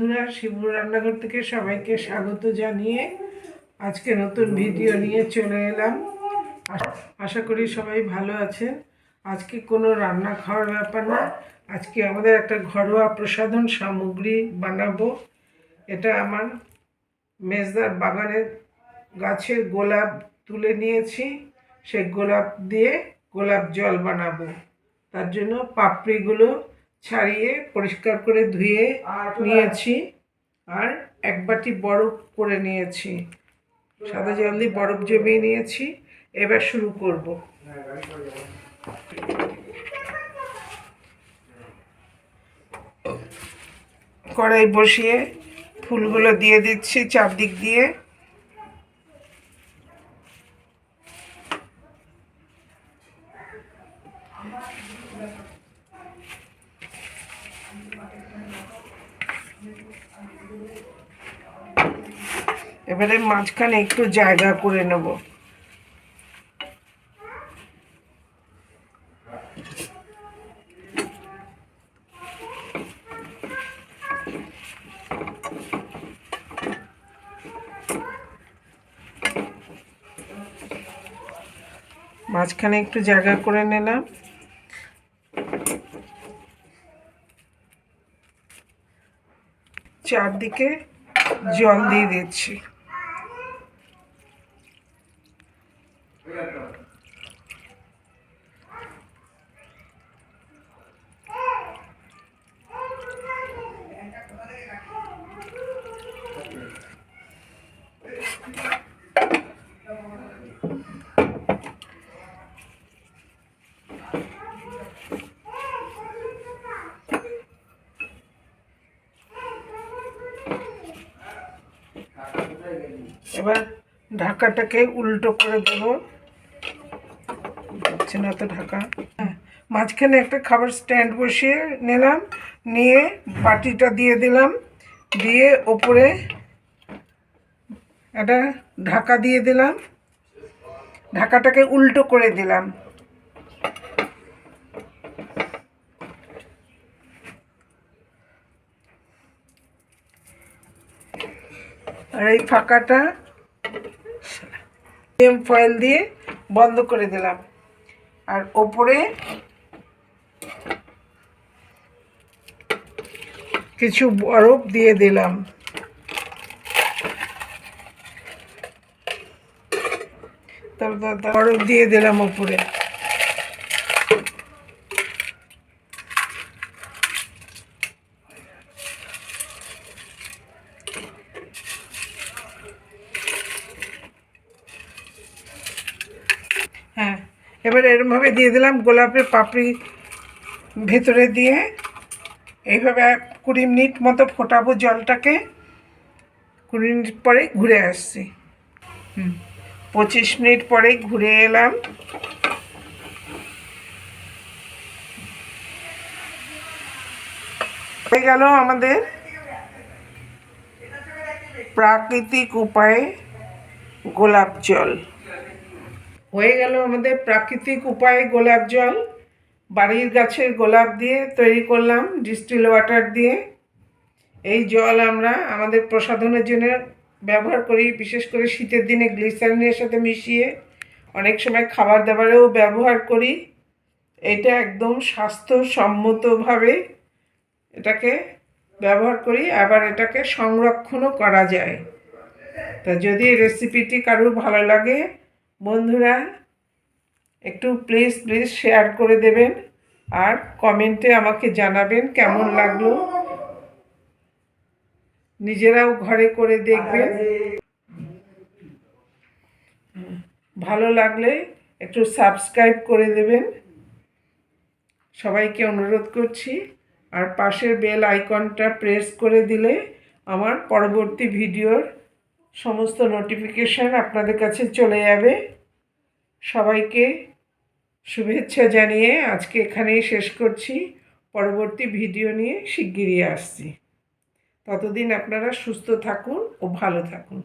বন্ধুরা, শিবু রান্নাঘর থেকে সবাইকে স্বাগত জানিয়ে আজকে নতুন ভিডিও নিয়ে চলে এলাম। আশ- আশা করি সবাই ভালো আছেন। আজকে কোনো রান্না খাওয়ার ব্যাপার না। আজকে আমাদের একটা ঘরোয়া প্রসাধন সামগ্রী বানাবো। এটা আমার মেজদার বাগানের গাছের গোলাপ তুলে নিয়েছি। সেই গোলাপ দিয়ে গোলাপ জল বানাবো। তার জন্য পাপড়িগুলো ছাড়িয়ে পরিষ্কার করে ধুয়ে নিয়েছি। আর এক বাটি বরফ করে নিয়েছি। সাদা জল দিয়ে বরফ জমিয়ে নিয়েছি। এবার শুরু করব। কড়াই বসিয়ে ফুলগুলো দিয়ে দিচ্ছি চারদিক দিয়ে। এবারে মাঝখানে একটু জায়গা করে নেব। মাঝখানে একটু জায়গা করে নিলাম। চারদিকে জল দিয়ে দিচ্ছি। এবার ঢাকাটাকে উল্টো করে দেব। হচ্ছে না তো ঢাকা। হ্যাঁ, মাঝখানে একটা খাবার স্ট্যান্ড বসিয়ে নিলাম নিয়ে বাটিটা দিয়ে দিলাম দিয়ে ওপরে একটা ঢাকা দিয়ে দিলাম। ঢাকাটাকে উল্টো করে দিলাম। আর এই ফাঁকাটা এম ফয়েল দিয়ে বন্ধ করে দিলাম। আর ওপরে কিছু বরফ দিয়ে দিলাম। তারপর বরফ দিয়ে দিলাম ওপরে হ্যাঁ এবার এরমভাবে দিয়ে দিলাম গোলাপের পাপড়ি ভেতরে দিয়ে। এইভাবে কুড়ি মিনিট মতো ফোটাবো জলটাকে। কুড়ি মিনিট পরে ঘুরে আসছি। হুম, পঁচিশ মিনিট পরে ঘুরে এলাম। হয়ে গেল আমাদের প্রাকৃতিক উপায়ে গোলাপ জল। হয়ে গেল আমাদের প্রাকৃতিক উপায়ে গোলাপ জল। বাড়ির গাছের গোলাপ দিয়ে তৈরি করলাম ডিস্টিল ওয়াটার দিয়ে। এই জল আমরা আমাদের প্রসাধনের জন্য ব্যবহার করি, বিশেষ করে শীতের দিনে গ্লিসারিনের সাথে মিশিয়ে অনেক সময় খাবার দাবারেও ব্যবহার করি। এটা একদম স্বাস্থ্যসম্মতভাবে এটাকে ব্যবহার করি, আবার এটাকে সংরক্ষণও করা যায়। তা যদি রেসিপিটি কারোর ভালো লাগে বন্ধুরা, একটু প্লিজ প্লিজ শেয়ার করে দেবেন আর কমেন্টে আমাকে জানাবেন কেমন লাগল। নিজেরাও ঘরে করে দেখবেন। ভালো লাগলে একটু সাবস্ক্রাইব করে দেবেন। সবাইকে অনুরোধ করছি, আর পাশের বেল আইকনটা প্রেস করে দিলে আমার পরবর্তী ভিডিওর সমস্ত নোটিফিকেশান আপনাদের কাছে চলে যাবে। সবাইকে শুভেচ্ছা জানিয়ে আজকে এখানেই শেষ করছি। পরবর্তী ভিডিও নিয়ে শিগগিরই আসছি। ততদিন আপনারা সুস্থ থাকুন ও ভালো থাকুন।